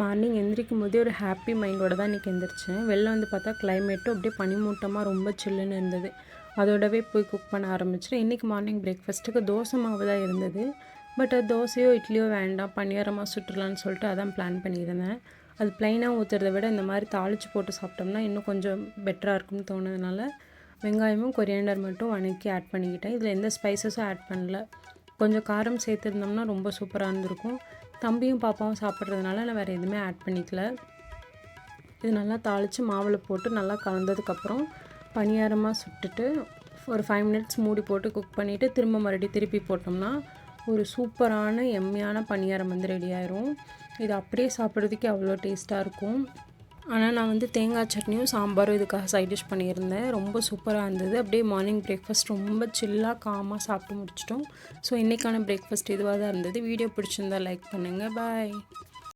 Morning எந்திரிக்கும் போதே ஒரு ஹாப்பி மைண்டோட தான் இன்றைக்கி எந்திரிச்சேன். வெளில வந்து பார்த்தா கிளைமேட்டும் அப்படியே பனிமூட்டமாக ரொம்ப சில்லுன்னு இருந்தது. அதோடவே போய் குக் பண்ண ஆரம்பிச்சிட்டு இன்றைக்கி மார்னிங் பிரேக்ஃபாஸ்ட்டுக்கு தோசை மாவு தான் இருந்தது. பட் அது தோசையோ இட்லியோ வேண்டாம் பணியாரமாக சுற்றுலான்னு சொல்லிட்டு அதான் பிளான் பண்ணியிருந்தேன். அது ப்ளைனாக ஊற்றுறத விட இந்த மாதிரி தாளித்து போட்டு சாப்பிட்டோம்னா இன்னும் கொஞ்சம் பெட்டராக இருக்கும்னு தோணுதுனால வெங்காயமும் கொரியாண்டர் மட்டும் வணக்கி ஆட் பண்ணிக்கிட்டேன். இதில் எந்த ஸ்பைசஸும் ஆட் பண்ணல. கொஞ்சம் காரம் சேர்த்துருந்தோம்னா ரொம்ப சூப்பராக இருந்திருக்கும். தம்பியும் பாப்பாவும் சாப்பிட்றதுனால நான் வேறு எதுவுமே ஆட் பண்ணிக்கல. இது நல்லா தாளித்து மாவில் போட்டு நல்லா கலந்ததுக்கப்புறம் பணியாரமாக சுட்டுட்டு ஒரு ஃபைவ் மினிட்ஸ் மூடி போட்டு குக் பண்ணிவிட்டு திரும்ப மறுபடியும் திருப்பி போட்டோம்னா ஒரு சூப்பரான எம்மையான பணியாரம் வந்து ரெடி ஆயிரும். இது அப்படியே சாப்பிட்றதுக்கு அவ்வளோ டேஸ்ட்டாக இருக்கும். ஆனால் நான் வந்து தேங்காய் சட்னியும் சாம்பாரும் இதுக்காக சைட் டிஷ் பண்ணியிருந்தேன். ரொம்ப சூப்பராக இருந்தது. அப்படியே மார்னிங் பிரேக்ஃபாஸ்ட் ரொம்ப சில்லாக காமாக சாப்பிட்டு முடிச்சிட்டோம். ஸோ இன்றைக்கான பிரேக்ஃபாஸ்ட் இதுவாக தான் இருந்தது. வீடியோ பிடிச்சிருந்தா லைக் பண்ணுங்கள் பாய்